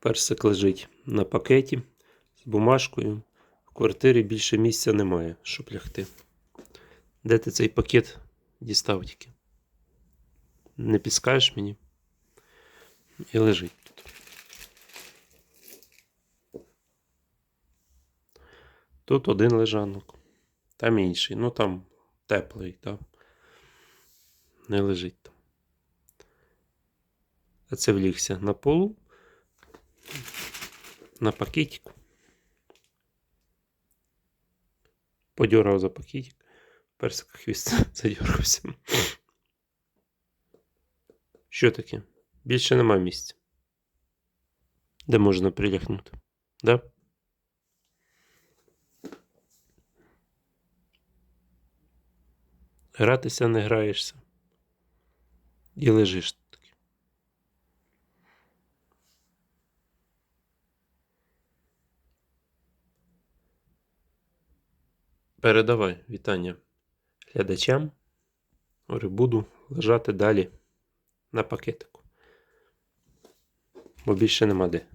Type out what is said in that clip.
Персик лежить на пакеті з бумажкою. В квартирі більше місця немає, щоб лягти. Де ти цей пакет дістав тільки? Не підскажеш мені? І лежить тут. Тут один лежанок, там інший. Ну там теплий, там не лежить там. А це влігся на полу, на пакетику. Подьоргав за пакетик. Персика хвіст задьоргався. Що таке? Більше нема місця. Де можна прилягнути? Да? Гратися не граєшся. І лежиш Передавай вітання глядачам. Говорю, буду лежати далі на пакетику. Бо більше нема де.